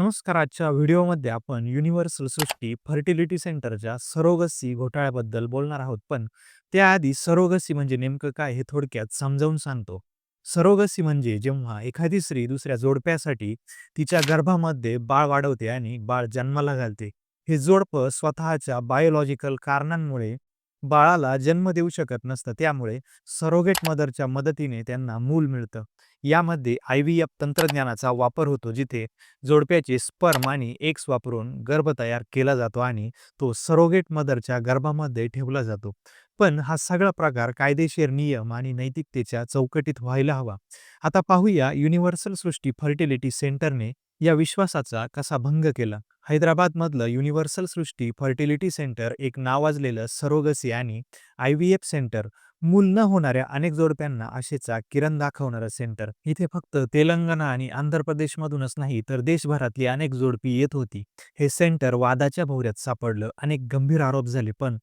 नमस्कार. आजच्या व्हिडिओमध्ये आपण युनिव्हर्सल सृष्टी फर्टिलिटी सेंटरच्या सरोगसी घोटाळ्याबद्दल बोलणार आहोत. पण त्याआधी सरोगसी म्हणजे नेमकं काय हे थोडक्यात समजावून सांगतो. सरोगसी म्हणजे जेव्हा एखादी स्त्री दुसऱ्या जोडप्यासाठी तिच्या गर्भामध्ये बाळ वाढवते आणि बाळ जन्माला घालते. हे जोडपं स्वतःच्या बायोलॉजिकल कारणांमुळे बाळाला जन्म देऊ शकत नसतं. त्यामुळे सरोगेट मदरच्या मदतीने त्यांना मूल मिळतं. यामध्ये आय-व्ही-एफ तंत्रज्ञानाचा वापर होतो, जिथे जोडप्याचे स्पर्म आणि एक्स वापरून गर्भ तयार केला जातो आणि तो सरोगेट मदरच्या गर्भामध्ये ठेवला जातो. पण हा सगळा प्रकार कायदेशीर नियम आणि नैतिकतेच्या चौकटीत व्हायला हवा. आता पाहूया युनिव्हर्सल सृष्टी फर्टिलिटी सेंटरने या विश्वासाचा कसा भंग केला. हैदराबादमधलं युनिव्हर्सल सृष्टी फर्टिलिटी सेंटर एक नावाजलेलं सरोगसी आणि आय-व्ही-एफ सेंटर, मूल न होणाऱ्या अनेक जोडप्यांना आशेचा किरण दाखवणारं सेंटर. इथे फक्त तेलंगणा आणि आंध्र प्रदेशमधूनच नाही तर देशभरातली अनेक जोडपी येत होती. हे सेंटर वादाच्या भोवऱ्यात सापडलं. अनेक गंभीर आरोप झाले, पण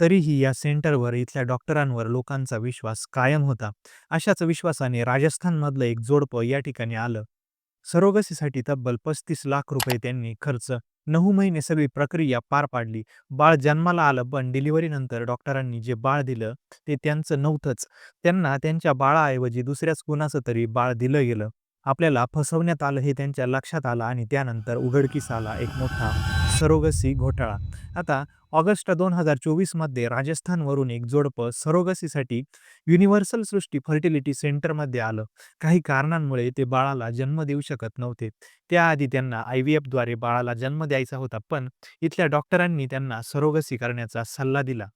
तरीही या सेंटरवर, इथल्या डॉक्टरांवर लोकांचा विश्वास कायम होता. अशाच विश्वासाने राजस्थानमधलं एक जोडपं या ठिकाणी आलं. सरोगसीसाठी तब्बल पस्तीस लाख रुपये त्यांनी खर्च. नऊ महिने सगळी प्रक्रिया पार पाडली. बाळ जन्माला आलं, पण डिलिव्हरीनंतर डॉक्टरांनी जे बाळ दिलं ते त्यांचं नव्हतंच. त्यांना त्यांच्या बाळाऐवजी दुसऱ्याच कुणाचं तरी बाळ दिलं गेलं. आपल्याला फसवण्यात आलं हे त्यांच्या लक्षात आलं आणि त्यानंतर उघडकीस आला एक मोठा सरोगसी घोटाळा. आता ऑगस्ट दोन हजार चोवीसमध्ये राजस्थानवरून एक जोडपं सरोगसीसाठी युनिव्हर्सल सृष्टी फर्टिलिटी सेंटरमध्ये आलं. काही कारणांमुळे ते बाळाला जन्म देऊ शकत नव्हते. त्याआधी त्यांना आय-व्ही-एफद्वारे बाळाला जन्म द्यायचा होता, पण इथल्या डॉक्टरांनी त्यांना सरोगसी करण्याचा सल्ला दिला.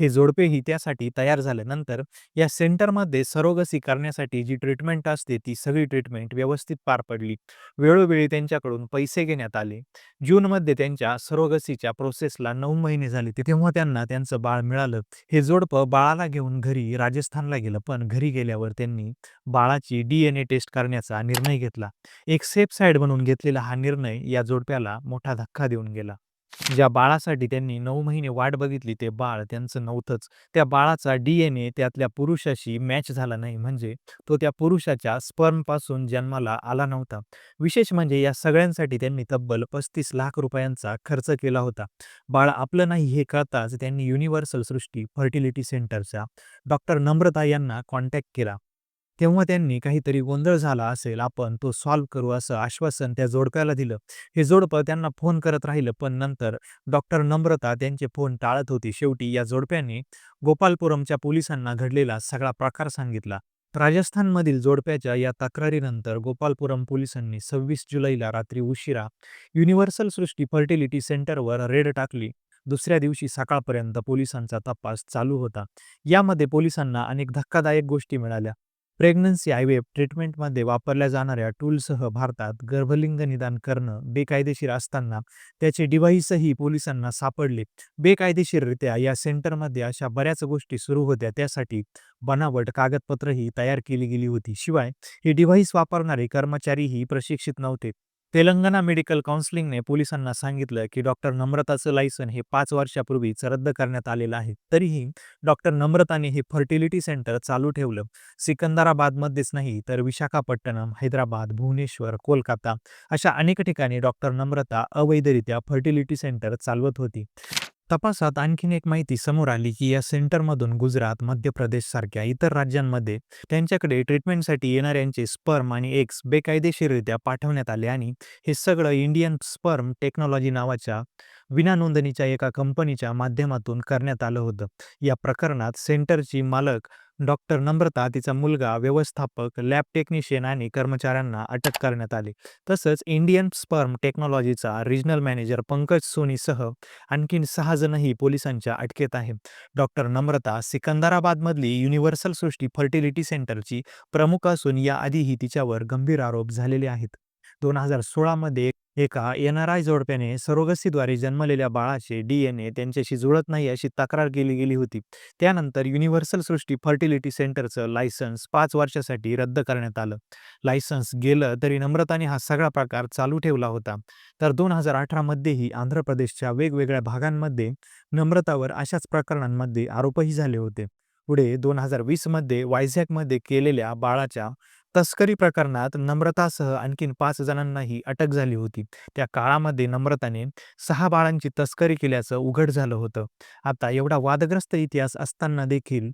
हे जोडपेही त्यासाठी तयार झाल्यानंतर या सेंटरमध्ये सरोगसी करण्यासाठी जी ट्रीटमेंट असते ती सगळी ट्रीटमेंट व्यवस्थित पार पडली. वेळोवेळी त्यांच्याकडून पैसे घेण्यात आले. जूनमध्ये त्यांच्या सरोगसीच्या प्रोसेसला नऊ महिने झाले, तेव्हा त्यांना त्यांचं बाळ मिळालं. हे जोडपं बाळाला घेऊन घरी राजस्थानला गेलं, पण घरी गेल्यावर त्यांनी बाळाची डी-एन-ए टेस्ट करण्याचा निर्णय घेतला. एक सेफ साईड म्हणून घेतलेला हा निर्णय या जोडप्याला मोठा धक्का देऊन गेला. ज्या बाळासाठी त्यांनी नऊ महिने वाट बघितली ते बाळ त्यांचं नव्हतंच. त्या बाळाचा डी-एन-ए त्यातल्या पुरुषाशी मॅच झाला नाही, म्हणजे तो त्या पुरुषाच्या स्पर्मपासून जन्माला आला नव्हता. विशेष म्हणजे या सगळ्यांसाठी त्यांनी तब्बल पस्तीस लाख रुपयांचा खर्च केला होता. बाळ आपलं नाही हे कळताच त्यांनी युनिव्हर्सल सृष्टी फर्टिलिटी सेंटरच्या डॉक्टर नम्रता यांना कॉन्टॅक्ट केला. तेव्हा त्यांनी काहीतरी गोंधळ झाला असेल, आपण तो सॉल्व्ह करू असं आश्वासन त्या जोडप्याला दिलं. हे जोडपं त्यांना फोन करत राहिलं, पण नंतर डॉक्टर नम्रता त्यांचे फोन टाळत होती. शेवटी या जोडप्याने गोपालपुरमच्या पोलिसांना घडलेला सगळा प्रकार सांगितला. राजस्थानमधील जोडप्याच्या या तक्रारीनंतर गोपालपुरम पोलिसांनी सव्वीस जुलैला रात्री उशिरा युनिव्हर्सल सृष्टी फर्टिलिटी सेंटरवर रेड टाकली. दुसऱ्या दिवशी सकाळपर्यंत पोलिसांचा तपास चालू होता. यामध्ये पोलिसांना अनेक धक्कादायक गोष्टी मिळाल्या. प्रेग्नन्सी आय-व्ही-एफ ट्रीटमेंटमध्ये वापरल्या जाणाऱ्या टूलसह भारतात गर्भलिंग निदान करणं बेकायदेशीर असताना त्याचे डिव्हाइसही पोलिसांना सापडले. बेकायदेशीररित्या या सेंटरमध्ये अशा बऱ्याच गोष्टी सुरू होत्या. त्यासाठी बनावट कागदपत्रही तयार केली गेली होती. शिवाय हे डिव्हाइस वापरणारे कर्मचारीही प्रशिक्षित नव्हते. तेलंगणा मेडिकल काउन्सिलिंगने पोलिसांना सांगितलं की डॉक्टर नम्रताचं लायसन हे पाच वर्षापूर्वीच रद्द करण्यात आलेलं आहे. तरीही डॉक्टर नम्रताने हे फर्टिलिटी सेंटर चालू ठेवलं. सिकंदराबादमध्येच नाही तर विशाखापट्टणम, हैदराबाद, भुवनेश्वर, कोलकाता अशा अनेक ठिकाणी डॉक्टर नम्रता अवैधरित्या फर्टिलिटी सेंटर चालवत होती. तपासात आणखीन एक माहिती समोर आली की या सेंटरमधून गुजरात, मध्य प्रदेशसारख्या इतर राज्यांमध्ये त्यांच्याकडे ट्रीटमेंटसाठी येणाऱ्यांचे स्पर्म आणि एक्स बेकायदेशीररित्या पाठवण्यात आले आणि हे सगळं इंडियन स्पर्म टेक्नॉलॉजी नावाच्या विना नोंदणीच्या एका कंपनीच्या माध्यमातून करण्यात आलं होतं. या प्रकरणात सेंटरची मालक डॉक्टर नम्रता, तिचा मुलगा, व्यवस्थापक, लॅब टेक्निशियन आणि कर्मचाऱ्यांना अटक करण्यात आली. तसंच इंडियन स्पर्म टेक्नॉलॉजीचा रिजनल मॅनेजर पंकज सोनीसह आणखी सहा जणही पोलिसांच्या अटकेत आहेत. डॉक्टर नम्रता सिकंदराबादमधली युनिव्हर्सल सृष्टी फर्टिलिटी सेंटरची प्रमुख असून याआधीही तिच्यावर गंभीर आरोप झालेले आहेत. दोन हजार सोळामध्ये एका एन-आर-आय जोडप्याने सरोगसीद्वारे जन्मलेल्या बाळाचे डी-एन-ए त्यांच्याशी जुळत नाही अशी तक्रार केली गेली होती. त्यानंतर युनिव्हर्सल सृष्टी फर्टिलिटी सेंटरचं लायसन्स पाच वर्षासाठी रद्द करण्यात आलं. लायसन्स गेलं तरी नम्रताने हा सगळा प्रकार चालू ठेवला होता. तर दोन हजार अठरामध्येही आंध्र प्रदेशच्या वेगवेगळ्या भागांमध्ये नम्रतावर अशाच प्रकरणांमध्ये आरोपही झाले होते. पुढे दोन हजार वीसमध्ये वायझॅकमध्ये केलेल्या बाळाच्या तस्करी प्रकरणात नम्रतासह आणखीन पाच जणांनाही अटक झाली होती. त्या काळामध्ये नम्रताने सहा बाळांची तस्करी केल्याचं उघड झालं होतं. आता एवढा वादग्रस्त इतिहास असताना देखील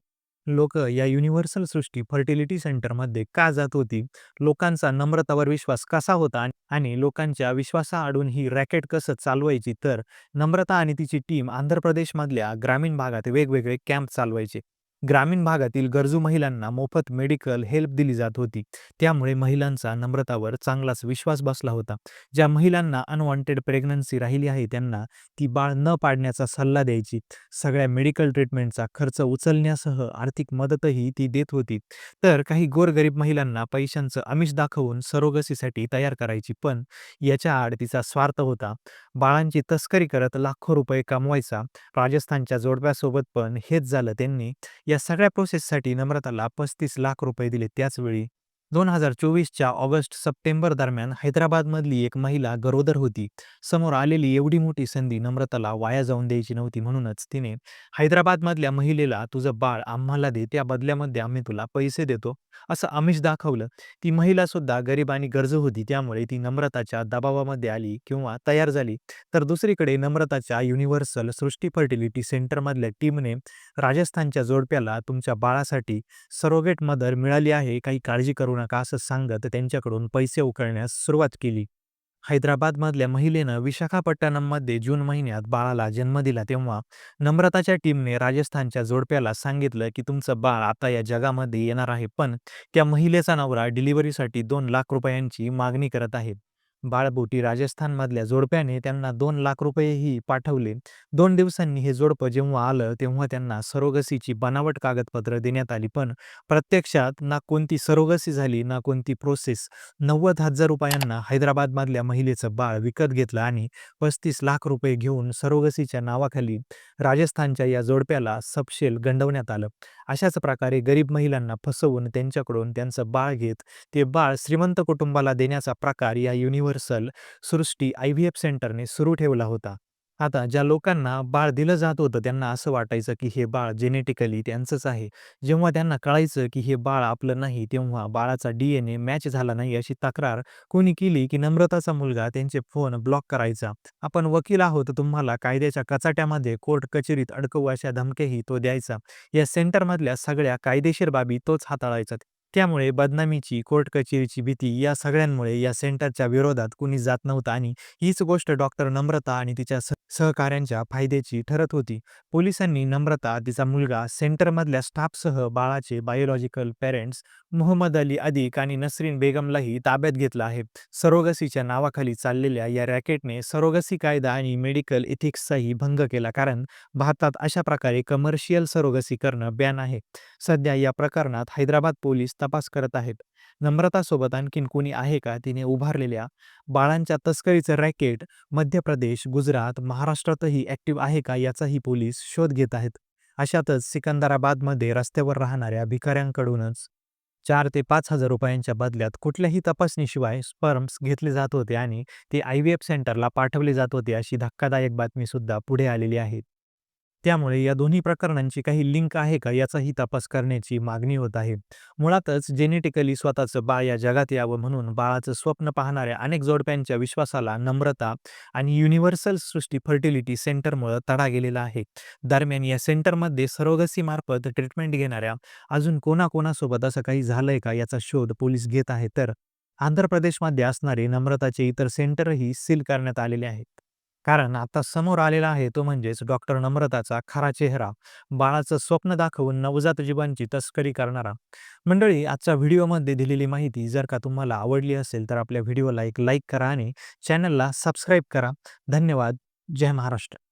लोक या युनिव्हर्सल सृष्टी फर्टिलिटी सेंटरमध्ये का जात होती? लोकांचा नम्रतावर विश्वास कसा होता? आणि- आणि लोकांच्या विश्वासाआडून ही रॅकेट कसं चालवायची? तर नम्रता आणि तिची टीम आंध्र प्रदेशमधल्या ग्रामीण भागात वेगवेगळे कॅम्प चालवायचे. ग्रामीण भागातील गरजू महिलांना मोफत मेडिकल हेल्प दिली जात होती. त्यामुळे महिलांचा नम्रतावर चांगलाच विश्वास बसला होता. ज्या महिलांना अनवॉन्टेड प्रेग्नन्सी राहिली आहे त्यांना ती बाळ न पाडण्याचा सल्ला द्यायची. सगळ्या मेडिकल ट्रीटमेंटचा खर्च उचलण्यासह आर्थिक मदतही ती देत होती. तर काही गोरगरीब महिलांना पैशांचं आमिष दाखवून सरोगसीसाठी तयार करायची पण याच्या आड तिचा स्वार्थ होता. बाळांची तस्करी करत लाखो रुपये कमवायचा राजस्थानच्या जोडप्यासोबत पण हेच झालं. त्यांनी या सगळ्या प्रोसेससाठी नम्रताला पस्तीस लाख रुपये दिले त्याचवेळी. दोन हजार चोवीसच्या ऑगस्ट सप्टेंबर दरम्यान हैदराबादमधली एक महिला गरोदर होती. समोर आलेली एवढी मोठी संधी नम्रताला वाया जाऊन द्यायची नव्हती म्हणूनच तिने हैदराबादमधल्या महिलेला तुझं बाळ आम्हाला दे त्या बदल्यामध्ये आम्ही तुला पैसे देतो. असं आमिष दाखवलं. ती महिला सुद्धा गरीब आणि गरजू होती त्यामुळे ती नम्रताच्या दबावामध्ये आली किंवा तयार झाली. तर दुसरीकडे नम्रताच्या युनिव्हर्सल सृष्टी फर्टिलिटी सेंटरमधल्या टीमने राजस्थानच्या जोडप्याला तुमच्या बाळासाठी सरोगेट मदर मिळाली आहे काही काळजी करू नका असं सांगत त्यांच्याकडून पैसे उकळण्यास सुरुवात केली. हैदराबादमधल्या महिलेनं विशाखापट्टणममध्ये जून महिन्यात बाळाला जन्म दिला तेव्हा नम्रताच्या टीमने राजस्थानच्या जोडप्याला सांगितलं की तुमचं बाळ आता या जगामध्ये येणार आहे पण त्या महिलेचा नवरा डिलिव्हरीसाठी दोन लाख रुपयांची मागणी करत आहे. बाळबोटी राजस्थानमधल्या जोडप्याने त्यांना दोन लाख रुपयेही पाठवले. दोन दिवसांनी हे जोडपं जेव्हा आलं तेव्हा त्यांना सरोगसीची बनावट कागदपत्र देण्यात आली. पण प्रत्यक्षात ना कोणती सरोगसी झाली ना कोणती प्रोसेस नव्वद हजार रुपयांना हैदराबादमधल्या महिलेचं बाळ विकत घेतलं आणि पस्तीस लाख रुपये घेऊन सरोगसीच्या नावाखाली राजस्थानच्या या जोडप्याला सपशेल गंडवण्यात आलं. अशाच प्रकारे गरीब महिलांना फसवून त्यांच्याकडून त्यांचं बाळ घेत ते बाळ श्रीमंत कुटुंबाला देण्याचा प्रकार या universe universal Srushti I V F सेंटरने सुरू ठेवला होता. आता ज्या लोकांना बाळ दिलं जात होतं त्यांना असं वाटायचं की हे बाळ जेनेटिकली त्यांचंच आहे. जेव्हा त्यांना कळायचं की हे बाळ आपलं नाही तेव्हा बाळाचा डी एन ए मॅच झाला नाही अशी तक्रार कोणी केली की नम्रताचा मुलगा त्यांचे फोन ब्लॉक करायचा. आपण वकील आहोत तुम्हाला कायद्याच्या कचाट्यामध्ये कोर्ट कचेरीत अडकवू अशा धमक्याही तो द्यायचा. या सेंटरमधल्या सगळ्या कायदेशीर बाबी तोच हाताळायचा. त्यामुळे बदनामीची कोर्ट कचेरीची भीती या सगळ्यांमुळे या सेंटरच्या विरोधात कुणी जात नव्हतं आणि हीच गोष्ट डॉक्टर नम्रता आणि तिच्या स- सहकाऱ्यांच्या फायद्याची ठरत होती. पोलिसांनी नम्रता तिचा मुलगा सेंटरमधल्या स्टाफसह बाळाचे बायोलॉजिकल पेरेंट्स मोहम्मद अली अधिक आणि नसरीन बेगमलाही ताब्यात घेतलं आहे. सरोगसीच्या नावाखाली चाललेल्या या रॅकेटने सरोगसी कायदा आणि मेडिकल इथिक्सचाही भंग केला कारण भारतात अशा प्रकारे कमर्शियल सरोगसी करणं बॅन आहे. सध्या या प्रकरणात हैदराबाद पोलीस तपास करत आहेत. नम्रतासोबत आणखीन कोणी आहे का? तिने उभारलेल्या बाळांच्या तस्करीचं रॅकेट मध्य प्रदेश गुजरात महाराष्ट्रातही ॲक्टिव्ह आहे का? याचाही पोलीस शोध घेत आहेत. अशातच सिकंदराबादमध्ये रस्त्यावर राहणाऱ्या भिकाऱ्यांकडूनच चार ते पाच हजार रुपयांच्या बदल्यात कुठल्याही तपासणीशिवाय स्पर्म्स घेतले जात होते आणि ते आय व्ही एफ सेंटरला पाठवले जात होते अशी धक्कादायक बातमीसुद्धा पुढे आलेली आहे. त्यामुळे या दोन्ही प्रकरणांची काही लिंक आहे का याचाही तपास करण्याची मागणी होत आहे. मुळातच जेनेटिकली स्वतःचं बाळ या जगात यावं म्हणून बाळाचं स्वप्न पाहणाऱ्या अनेक जोडप्यांच्या विश्वासाला नम्रता आणि युनिव्हर्सल सृष्टी फर्टिलिटी सेंटरमुळे तडा गेलेला आहे. दरम्यान या सेंटरमध्ये सरोगसीमार्फत ट्रीटमेंट घेणाऱ्या अजून कोणाकोणासोबत असं काही झालंय का याचा शोध पोलीस घेत आहे तर आंध्र प्रदेशमध्ये असणारे नम्रताचे इतर सेंटरही सील करण्यात आलेले आहेत. कारण आता समोर आलेला आहे तो म्हणजेच डॉक्टर नम्रताचा खरा चेहरा. बाळाचं स्वप्न दाखवून नवजात जीवांची तस्करी करणारा. मंडळी आजच्या व्हिडिओमध्ये दिलेली माहिती जर का तुम्हाला आवडली असेल तर आपल्या व्हिडिओला एक लाईक करा आणि चॅनलला सबस्क्राईब करा. धन्यवाद. जय महाराष्ट्र.